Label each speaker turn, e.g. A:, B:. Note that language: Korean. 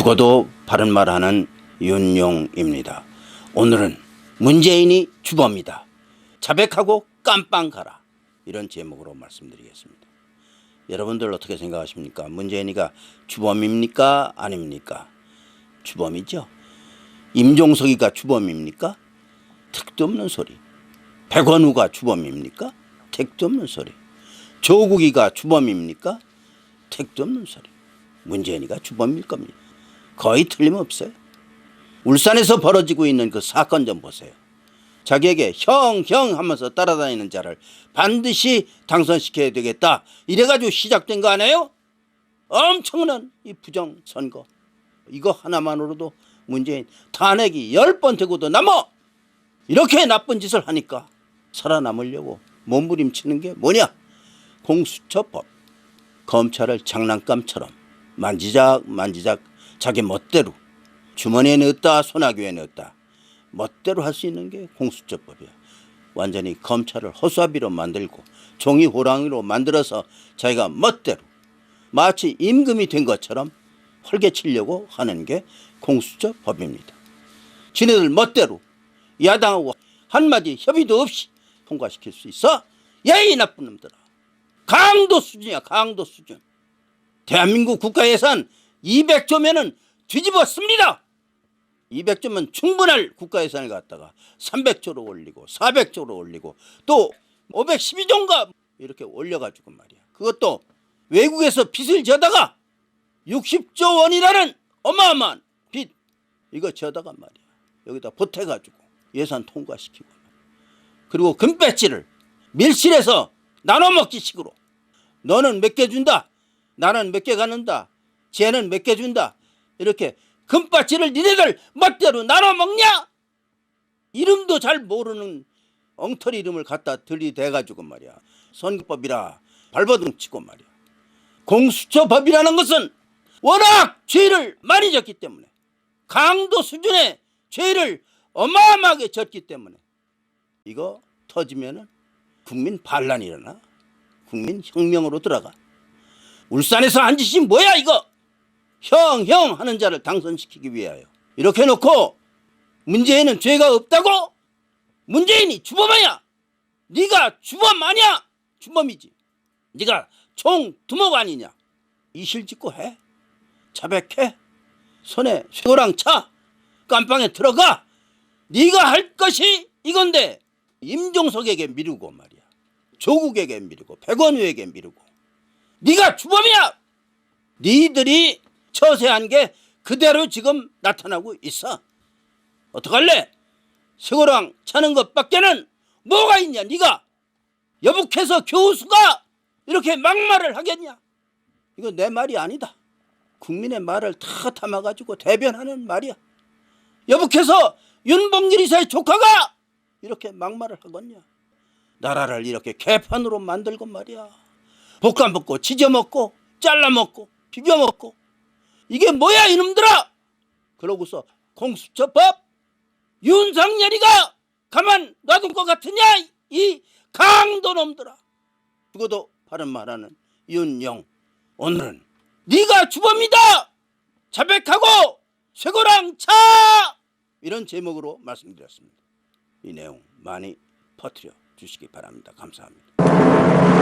A: 죽어도 바른 말하는 윤용입니다. 오늘은 문재인이 주범이다. 자백하고 깜빵 가라. 이런 제목으로 말씀드리겠습니다. 여러분들 어떻게 생각하십니까? 문재인이가 주범입니까? 아닙니까? 주범이죠. 임종석이가 주범입니까? 택도 없는 소리. 백원우가 주범입니까? 택도 없는 소리. 조국이가 주범입니까? 택도 없는 소리. 문재인이가 주범일 겁니다. 거의 틀림없어요. 울산에서 벌어지고 있는 그 사건 좀 보세요. 자기에게 형, 형 하면서 따라다니는 자를 반드시 당선시켜야 되겠다. 이래가지고 시작된 거 아니에요? 엄청난 이 부정선거. 이거 하나만으로도 문재인 탄핵이 열 번 되고도 남아! 이렇게 나쁜 짓을 하니까 살아남으려고 몸부림치는 게 뭐냐? 공수처법. 검찰을 장난감처럼 만지작 만지작 자기 멋대로 주머니에 넣었다 손아귀에 넣었다 멋대로 할 수 있는 게 공수처법이야. 완전히 검찰을 허수아비로 만들고 종이 호랑이로 만들어서 자기가 멋대로 마치 임금이 된 것처럼 헐개치려고 하는 게 공수처법입니다. 지네들 멋대로 야당하고 한마디 협의도 없이 통과시킬 수 있어? 야이 나쁜 놈들아. 강도 수준이야 강도 수준. 대한민국 국가 예산 200조면은 뒤집었습니다. 200조면 충분할 국가 예산을 갖다가 300조로 올리고 400조로 올리고 또 512조인가 이렇게 올려가지고 말이야. 그것도 외국에서 빚을 져다가 60조 원이라는 어마어마한 빚 이거 져다가 말이야. 여기다 보태가지고 예산 통과시키고 그리고 금배지를 밀실에서 나눠 먹기 식으로 너는 몇 개 준다. 나는 몇 개 갖는다. 쟤는 몇 개 준다. 이렇게 금바지를 니네들 멋대로 나눠 먹냐? 이름도 잘 모르는 엉터리 이름을 갖다 들이대가지고 말이야. 선거법이라 발버둥 치고 말이야. 공수처법이라는 것은 워낙 죄를 많이 졌기 때문에 강도 수준의 죄를 어마어마하게 졌기 때문에 이거 터지면은 국민 반란이 일어나. 국민 혁명으로 들어가. 울산에서 한 짓이 뭐야 이거? 형, 형 하는 자를 당선시키기 위하여. 이렇게 놓고 문재인은 죄가 없다고? 문재인이 주범이야. 네가 주범 아니야. 주범이지. 네가 총 두목 아니냐. 이실 짓고 해. 자백해. 손에 쇠고랑 차. 깜빵에 들어가. 네가 할 것이 이건데 임종석에게 미루고 말이야. 조국에게 미루고 백원우에게 미루고 네가 주범이야. 니들이 처세한 게 그대로 지금 나타나고 있어. 어떡할래? 쇠고랑 차는 것밖에는 뭐가 있냐? 네가 여북해서 교수가 이렇게 막말을 하겠냐? 이거 내 말이 아니다. 국민의 말을 다 담아가지고 대변하는 말이야. 여북해서 윤봉길 이사의 조카가 이렇게 막말을 하겠냐? 나라를 이렇게 개판으로 만들고 말이야. 볶아 먹고 지져 먹고 잘라 먹고 비벼 먹고 이게 뭐야 이놈들아! 그러고서 공수처법 윤상열이가 가만 놔둔 것 같으냐 이 강도 놈들아. 죽어도 바른 말하는 윤영 오늘은 네가 주범이다. 자백하고 쇠고랑 차 이런 제목으로 말씀드렸습니다. 이 내용 많이 퍼뜨려 주시기 바랍니다. 감사합니다.